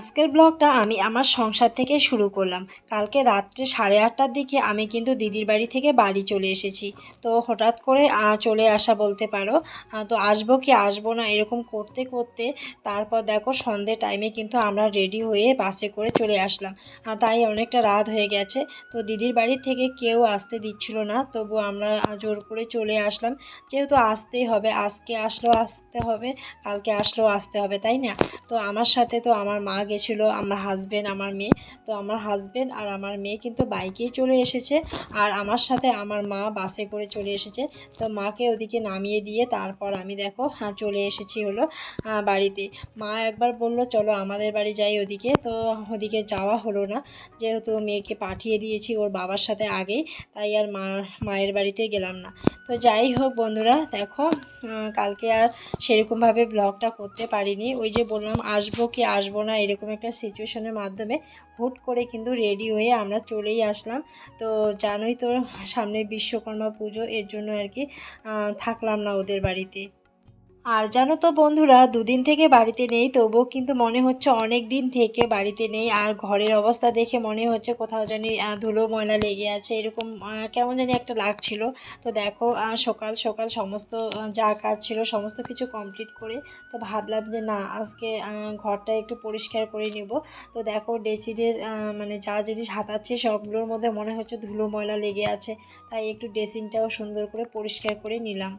আজকের ব্লগটা আমি আমার সংসার থেকে শুরু করলাম। কালকে রাত্রে সাড়ে আটটার দিকে আমি কিন্তু দিদির বাড়ি থেকে বাড়ি চলে এসেছি। তো হঠাৎ করে চলে আসা বলতে পারো। তো আসব কি আসব না এরকম করতে করতে তারপর দেখো সন্ধে টাইমে কিন্তু আমরা রেডি হয়ে বাসে করে চলে আসলাম। তাই অনেকটা রাত হয়ে গেছে। তো দিদির বাড়ি থেকে কেউ আসতে দিচ্ছিল না। তবু আমরা জোর করে চলে আসলাম। যেহেতু আসতেই হবে, আজকে আসলেও আসতে হবে, কালকে আসলেও আসতে হবে, তাই না? তো আমার সাথে তো আমার মা গেছিল আমার হাজবেন্ড আমার মেয়ে। তো আমার হাজবেন্ড আর আমার মেয়ে কিন্তু বাইকেই চলে এসেছে আর আমার সাথে আমার মা বাসে করে চলে এসেছে। তো মাকে ওদিকে নামিয়ে দিয়ে তারপর আমি দেখো হ্যাঁ, চলে এসেছি হলো বাড়িতে। মা একবার বলল চলো আমাদের বাড়ি যাই ওদিকে। তো ওদিকে যাওয়া হলো না। যেহেতু মেয়েকে পাঠিয়ে দিয়েছি ওর বাবার সাথে আগেই তাই আর মা মায়ের বাড়িতে গেলাম না। তো যাই হোক বন্ধুরা, দেখো কালকে আর সেরকমভাবে ব্লগটা করতে পারিনি। ওই যে বললাম, আসব কি আসব না, এরকম একটা সিচুয়েশনের মাধ্যমে হুট করে কিন্তু রেডি হয়ে আমরা চলেই আসলাম। তো জানোই তো, সামনে বিশ্বকর্মা পুজো, এর জন্য আর কি থাকলাম না ওদের বাড়িতে। আর জানো তো বন্ধুরা, দুদিন থেকে বাড়িতে নেই, তবুও কিন্তু মনে হচ্ছে অনেক দিন থেকে বাড়িতে নেই, আর ঘরের অবস্থা দেখে মনে হচ্ছে কোথাও জানি ধুলো, ময়লা লেগে আছে, এরকম কেমন জানি একটা লাগছিল। তো দেখো সকাল সকাল সমস্ত যা কাজ ছিল সমস্ত কিছু কমপ্লিট করে, তো ভাবলাম যে না, আজকে ঘরটা একটু পরিষ্কার করে নেব। তো দেখো ড্রেসিনের মানে যা জিনিস হাতাচ্ছে সবগুলোর মধ্যে মনে হচ্ছে ধুলো, ময়লা লেগে আছে, তাই একটু ড্রেসিংটাও সুন্দর করে পরিষ্কার করে নিলাম।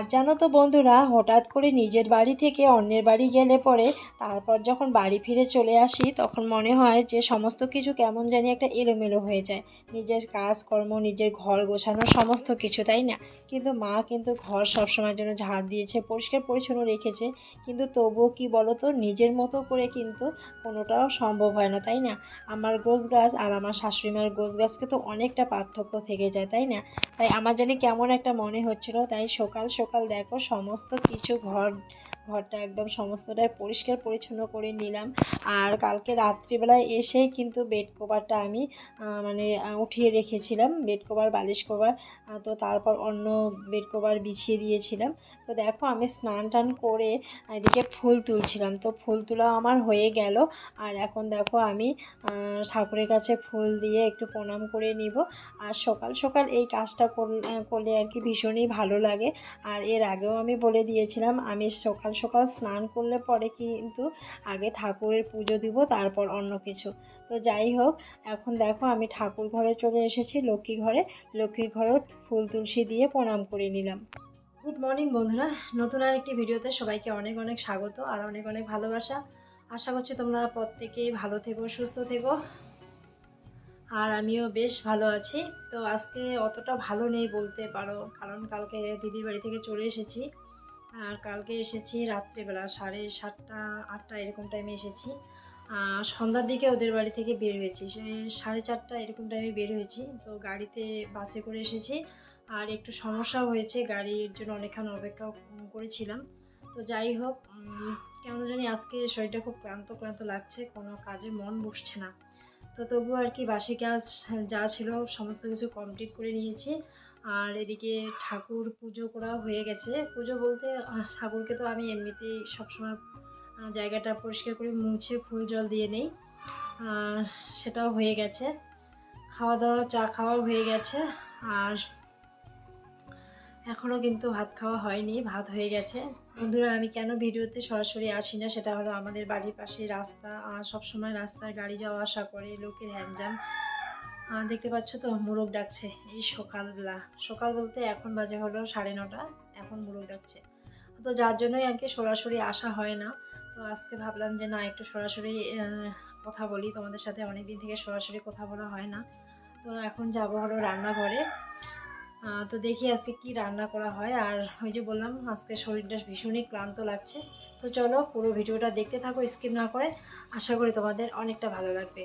আর জানো তো বন্ধুরা, হঠাৎ করে নিজের বাড়ি থেকে অন্যের বাড়ি গেলে পরে তারপর যখন বাড়ি ফিরে চলে আসি, তখন মনে হয় যে সমস্ত কিছু কেমন জানি একটা এলোমেলো হয়ে যায়। নিজের কাজকর্ম, নিজের ঘর গোছানো সমস্ত কিছু, তাই না? কিন্তু মা কিন্তু ঘর সবসময়ের জন্য ঝাড় দিয়েছে, পরিষ্কার পরিচ্ছন্ন রেখেছে। কিন্তু তবুও কি বলো তো নিজের মতো করে কিন্তু কোনোটাও সম্ভব হয় না, তাই না? আমার গোছ গাছ আর আমার শাশুড়িমার গোছ গাছকে তো অনেকটা পার্থক্য থেকে যায়, তাই না? তাই আমার জানি কেমন একটা মনে হচ্ছিল, তাই সকাল সকাল দেখো সমস্ত কিছু ঘর ঘরটা একদম সমস্তটাই পরিষ্কার পরিচ্ছন্ন করে নিলাম। আর কালকে রাত্রিবেলায় এসেই কিন্তু বেড কভারটা আমি মানে উঠিয়ে রেখেছিলাম। বেড কভার, বালিশ কভার তো তারপর অন্য বেড কভার বিছিয়ে দিয়েছিলাম। তো দেখো আমি স্নান টান করে এদিকে ফুল তুলছিলাম। তো ফুল তোলা আমার হয়ে গেল। আর এখন দেখো আমি ঠাকুরের কাছে ফুল দিয়ে একটু প্রণাম করে নিব। আর সকাল সকাল এই কাজটা করলে আর কি ভীষণই ভালো লাগে। আর এর আগেও আমি বলে দিয়েছিলাম, আমি সকাল সকাল স্নান করলে পরে কিন্তু আগে ঠাকুরের পুজো দিব, তারপর অন্য কিছু। তো যাই হোক, এখন দেখো আমি ঠাকুর ঘরে চলে এসেছি, লক্ষ্মী ঘরে। লক্ষ্মীর ঘরেও ফুল তুলসী দিয়ে প্রণাম করে নিলাম। গুড মর্নিং বন্ধুরা। নতুন আর একটি ভিডিওতে সবাইকে অনেক অনেক স্বাগত আর অনেক অনেক ভালোবাসা। আশা করছি তোমরা প্রত্যেকেই ভালো থেকো, সুস্থ থেকো। আর আমিও বেশ ভালো আছি। তো আজকে অতটা ভালো নেই বলতে পারো, কারণ কালকে দিদির বাড়ি থেকে চলে এসেছি। আর কালকে এসেছি রাত্রেবেলা, সাড়ে সাতটা, আটটা এরকম টাইমে এসেছি। সন্ধ্যার দিকে ওদের বাড়ি থেকে বের হয়েছি। সাড়ে চারটা এরকম টাইমে বের হয়েছি। তো গাড়িতে বাসে করে এসেছি। আর একটু সমস্যাও হয়েছে, গাড়ির জন্য অনেকক্ষণ অপেক্ষা করেছিলাম। তো যাই হোক কেমন জানি আজকে শরীরটা খুব ক্লান্ত ক্লান্ত লাগছে, কোনো কাজে মন বসছে না। তো তবু আর কি বাসি কাজ যা ছিল সমস্ত কিছু কমপ্লিট করে নিয়েছি। আর এদিকে ঠাকুর পুজো করা হয়ে গেছে। পুজো বলতে ঠাকুরকে তো আমি এমনিতেই সবসময় জায়গাটা পরিষ্কার করে মুছে ফুল জল দিয়ে নেই। আর সেটাও হয়ে গেছে। খাওয়া দাওয়া চা খাওয়াও হয়ে গেছে। আর এখনও কিন্তু ভাত খাওয়া হয়নি, ভাত হয়ে গেছে। বন্ধুরা, আমি কেন ভিডিওতে সরাসরি আসি না, সেটা হলো আমাদের বাড়ির পাশে রাস্তা। আর সবসময় রাস্তায় গাড়ি যাওয়া আসা করে, লোকের হ্যান্ডজাম দেখতে পাচ্ছ তো, মোরগ ডাকছে। এই সকালবেলা। সকাল বলতে এখন বাজে হলো সাড়ে নটা, এখন মোরগ ডাকছে। তো যার জন্যই আর কি সরাসরি আসা হয় না। তো আজকে ভাবলাম যে না, একটু সরাসরি কথা বলি। তোমাদের সাথে অনেক দিন থেকে সরাসরি কথা বলা হয় না। তো এখন যাব হলো রান্নাঘরে। তো দেখি আজকে কি রান্না করা হয়। আর ওই যে বললাম, আজকে শরীরটা ভীষণই ক্লান্ত লাগছে। তো চলো পুরো ভিডিওটা দেখতে থাকো, স্কিপ না করে। আশা করি তোমাদের অনেকটা ভালো লাগবে।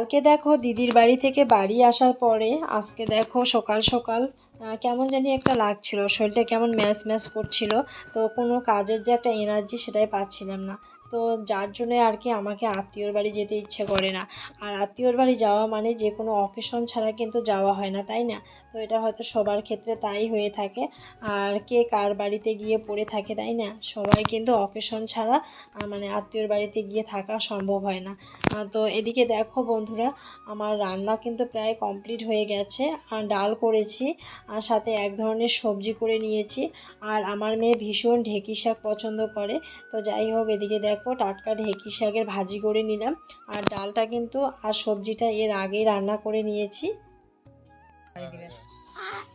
কালকে দেখো দিদির বাড়ি থেকে বাড়ি আসার পরে, আজকে দেখো সকাল সকাল কেমন জানি একটা লাগছিল, শরীরটা কেমন ম্যাচ ম্যাচ করছিল, তো কোনো কাজের যে একটা এনার্জি সেটাই পাচ্ছিলাম না। তো যার জন্য আর কি আমাকে আত্মীয়র বাড়ি যেতে ইচ্ছে করে না। আর আত্মীয়র বাড়ি যাওয়া মানে যে কোনো অকেশন ছাড়া কিন্তু যাওয়া হয় না, তাই না? তো এটা হয়তো সবার ক্ষেত্রে তাই হয়ে থাকে। আর কে কার বাড়িতে গিয়ে পড়ে থাকে, তাই না? সবাই কিন্তু অকেশন ছাড়া মানে আত্মীয়র বাড়িতে গিয়ে থাকা সম্ভব হয় না। তো এদিকে দেখো বন্ধুরা, আমার রান্না কিন্তু প্রায় কমপ্লিট হয়ে গেছে। আর ডাল করেছি, আর সাথে এক ধরনের সবজি করে নিয়েছি। আর আমার মেয়ে ভীষণ ঢেঁকি শাক পছন্দ করে। তো যাই হোক, এদিকে দেখো টাটকা ঢেঁকি শাকের ভাজি করে নিলাম। আর ডালটা কিন্তু, আর সবজিটা এর আগেই রান্না করে নিয়েছি। 那个。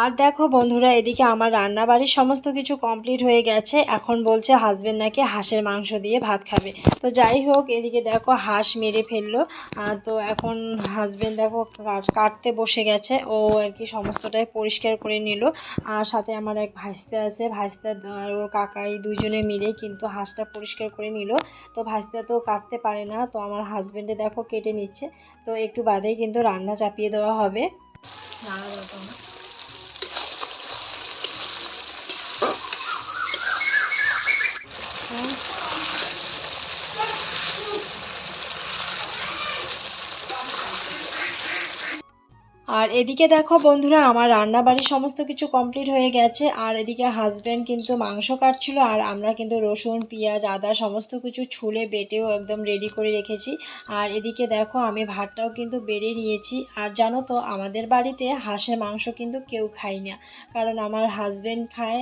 আর দেখো বন্ধুরা, এদিকে আমার রান্না বাড়ির সমস্ত কিছু কমপ্লিট হয়ে গেছে। এখন বলছে হাজবেন্ড নাকি হাঁসের মাংস দিয়ে ভাত খাবে। তো যাই হোক, এদিকে দেখো হাঁস মেরে ফেলল। তো এখন হাজবেন্ড দেখো কাটতে বসে গেছে। ও আর কি সমস্তটাই পরিষ্কার করে নিল। আর সাথে আমার এক ভাইস্তে আছে। ভাইস্তা আর ওর কাকাই দুজনে মিলে কিন্তু হাঁসটা পরিষ্কার করে নিল। তো ভাইস্তা তো কাটতে পারে না। তো আমার হাজবেন্ডে দেখো কেটে নিচ্ছে। তো একটু বাদেই কিন্তু রান্না চাপিয়ে দেওয়া হবে। না আর এদিকে দেখো বন্ধুরা, আমার রান্না বাড়ির সমস্ত কিছু কমপ্লিট হয়ে গেছে। আর এদিকে হাজব্যান্ড কিন্তু মাংস কাটছিল, আর আমরা কিন্তু রসুন, পেঁয়াজ, আদা সমস্ত কিছু ছুলে বেটেও একদম রেডি করে রেখেছি। আর এদিকে দেখো, আমি ভাতটাও কিন্তু বেড়ে নিয়েছি। আর জানো তো, আমাদের বাড়িতে হাঁসের মাংস কিন্তু কেউ খায় না। কারণ আমার হাজব্যান্ড খায়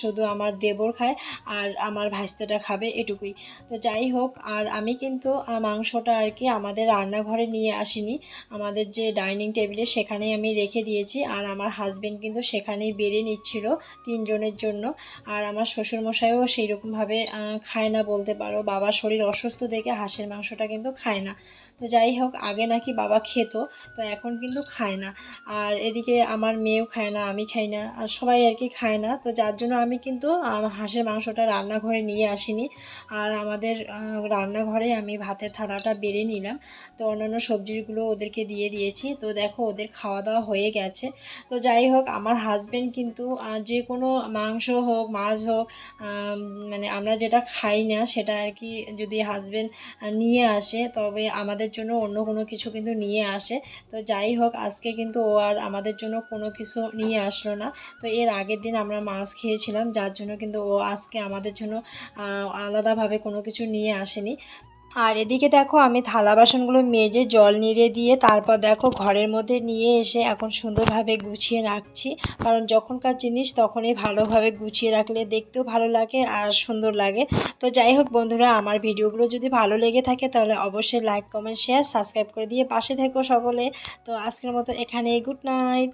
শুধু আমার দেবর খায়, আর আমার ভাইস্তাটা খাবে এটুকুই। তো যাই হোক, আর আমি কিন্তু মাংসটা আর কি আমাদের রান্নাঘরে নিয়ে আসিনি। আমাদের যে ডাইনিং টেবিলে সেখানেই আমি রেখে দিয়েছি। আর আমার হাজব্যান্ড কিন্তু সেখানেই বেড়ে নিচ্ছিল তিনজনের জন্য। আর আমার শ্বশুরমশাইও সেই রকমভাবে খায় না বলতে পারো। বাবার শরীর অসুস্থ দেখে হাঁসের মাংসটা কিন্তু খায় না। তো যাই হোক, আগে নাকি বাবা খেত, তো এখন কিন্তু খায় না। আর এদিকে আমার মেয়েও খায় না, আমি খাই না, আর সবাই আর কি খায় না। তো যার জন্য আমি কিন্তু হাঁসের মাংসটা রান্নাঘরে নিয়ে আসিনি। আর আমাদের রান্নাঘরে আমি ভাতের থালাটা বেড়ে নিলাম। তো অন্যান্য সবজিগুলো ওদেরকে দিয়ে দিয়েছি। তো দেখো, ওদের খাওয়া দাওয়া হয়ে গেছে। তো যাই হোক, আমার হাজবেন্ড কিন্তু যে কোনো মাংস হোক, মাছ হোক মানে আমরা যেটা খাই না, সেটা আর কি যদি হাজবেন্ড নিয়ে আসে, তবে আমাদের জন্য অন্য কোনো কিছু কিন্তু নিয়ে আসে। তো যাই হোক, আজকে কিন্তু ও আর আমাদের জন্য কোনো কিছু নিয়ে আসলো না। তো এর আগের দিন আমরা মাছ খেয়েছিলাম, যার জন্য কিন্তু ও আজকে আমাদের জন্য আলাদাভাবে কোনো কিছু নিয়ে আসেনি। আর এদিকে দেখো আমি থালা বাসনগুলো মেজে জল নিড়ে দিয়ে তারপর দেখো ঘরের মধ্যে নিয়ে এসে এখন সুন্দরভাবে গুছিয়ে রাখছি। কারণ যখনকার জিনিস তখনই ভালোভাবে গুছিয়ে রাখলে দেখতেও ভালো লাগে আর সুন্দর লাগে। তো যাই হোক বন্ধুরা, আমার ভিডিওগুলো যদি ভালো লেগে থাকে তাহলে অবশ্যই লাইক কমেন্ট শেয়ার সাবস্ক্রাইব করে দিয়ে পাশে থেকো সকলে। তো আজকের মতো এখানে গুড নাইট